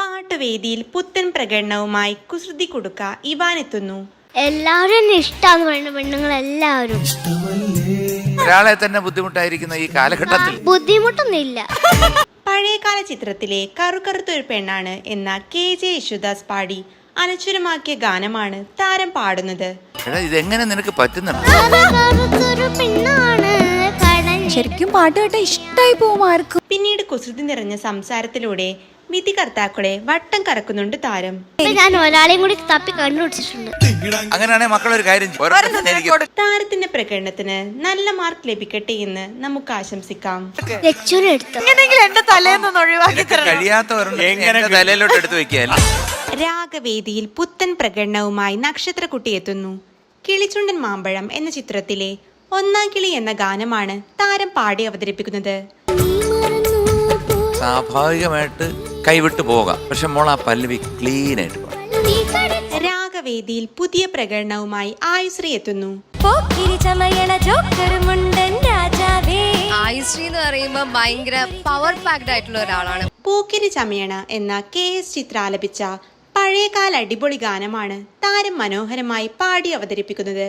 പാട്ടുവേദിയിൽ പുത്തൻ പ്രകടനവുമായി കുസൃതി കൊടുക്ക ഇവാൻ എത്തുന്നു എല്ലാവരും ഇഷ്ടമാണ് പെണ്ണുങ്ങൾ എല്ലാവരും ഒരാളെ തന്നെ ബുദ്ധിമുട്ടായിരിക്കുന്ന ഈ കാലഘട്ടത്തിൽ. ബുദ്ധിമുട്ടൊന്നുമില്ല. പഴയകാല ചിത്രത്തിലെ കറുകറുത്തൊരു പെണ്ണാണ് എന്ന കെ ജെ യേശുദാസ് പാടി അനശ്വരമാക്കിയ ഗാനമാണ് താരം പാടുന്നത്. എടാ ഇതെങ്ങനെ നിനക്ക് പറ്റുന്നുണ്ട് ശരിക്കും പാട്ട് കേട്ട ഇഷ്ടായി പോകും ആർക്കും. പിന്നീട് കുസൃതി നിറഞ്ഞ സംസാരത്തിലൂടെ വിധികർത്താക്കളെ വട്ടം കറക്കുന്നുണ്ട് താരം. ഞാൻ ഒരാളെയും കൂടി തപ്പി കണ്ടുപിടിച്ചിട്ടുണ്ട്. അങ്ങനെയാണെങ്കിൽ മക്കളൊരു കാര്യം താരത്തിന്റെ പ്രകടനത്തിന് നല്ല മാർക്ക് ലഭിക്കട്ടെ എന്ന് നമുക്ക് ആശംസിക്കാം. എന്റെ തലേന്ന് ഒഴിവാക്കി തലയിലോട്ട് എടുത്ത് രാഗവേദിയിൽ പുത്തൻ പ്രകടനവുമായി നക്ഷത്രക്കുട്ടി എത്തുന്നു. കിളിച്ചുണ്ടൻ മാമ്പഴം എന്ന ചിത്രത്തിലെ ഒന്നാം കിളി എന്ന ഗാനമാണ് താരം പാടി അവതരിപ്പിക്കുന്നത്. സ്വാഭാവികമായിട്ട് കൈവിട്ട് പോകാം പക്ഷെ മോൾ ആ പല്ലവി ക്ലീൻ ആയിട്ട് പാടും. രാഗവേദിയിൽ പുതിയ പ്രകടനവുമായി ആയുശ്രീ എത്തുന്നു. ആയുശ്രീ എന്ന് പറയുമ്പോൾ ഭയങ്കര പവർ പാക്ഡ് ആയിട്ടുള്ള ഒരാളാണ്. പൂക്കിരി ചമയണ എന്ന കെ എസ് ചിത്ര ആലപിച്ച പഴയകാല അടിപൊളി ഗാനമാണ് താരം മനോഹരമായി പാടി അവതരിപ്പിക്കുന്നത്.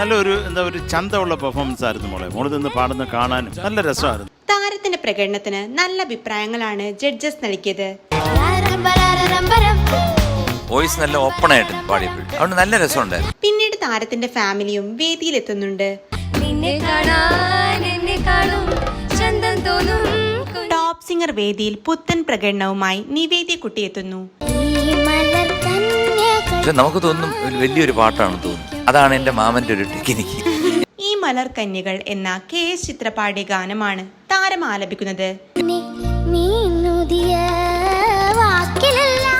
നല്ലൊരു എന്താ ഒരു ചന്തമുള്ള പെർഫോമൻസ് ആയിരുന്നു മോളെ. മോളിൽ നിന്ന് പാടുന്ന കാണാനും നല്ല രസമായിരുന്നു. താരത്തിന്റെ പ്രകടനത്തിന് നല്ല അഭിപ്രായങ്ങളാണ് ജഡ്ജസ് നൽകിയത്. വോയിസ് നല്ല ഓപ്പൺ ആയിട്ട് അതുകൊണ്ട് നല്ല രസമുണ്ടായിരുന്നു. പിന്നീട് താരത്തിന്റെ ഫാമിലിയും ചന്തം തോന്നും ടോപ്പ് സിംഗർ വേദിയിൽ പുത്തൻ പ്രകടനവുമായി നിവേദ്യ കുട്ടി എത്തുന്നു. പക്ഷെ നമുക്ക് തോന്നും ഒരു വലിയൊരു പാട്ടാണ് തോന്നുന്നു. അതാണ് എന്റെ മാമന്റെ ഒരു ടെക്നിക്ക്. ഈ മലർ കന്യകൾ എന്ന കെ എസ് ചിത്ര പാടിയ ഗാനമാണ് താരം ആലപിക്കുന്നത്.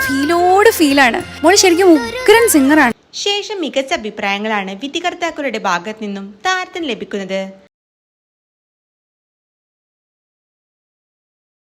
ഫീലോട് ഫീലാണ്. മോൾ ശരിക്കും ഉഗ്രൻ സിംഗറാണ്. ശേഷം മികച്ച അഭിപ്രായങ്ങളാണ് വിധികർത്താക്കളുടെ ഭാഗത്ത് നിന്നും താരത്തിന് ലഭിക്കുന്നത്.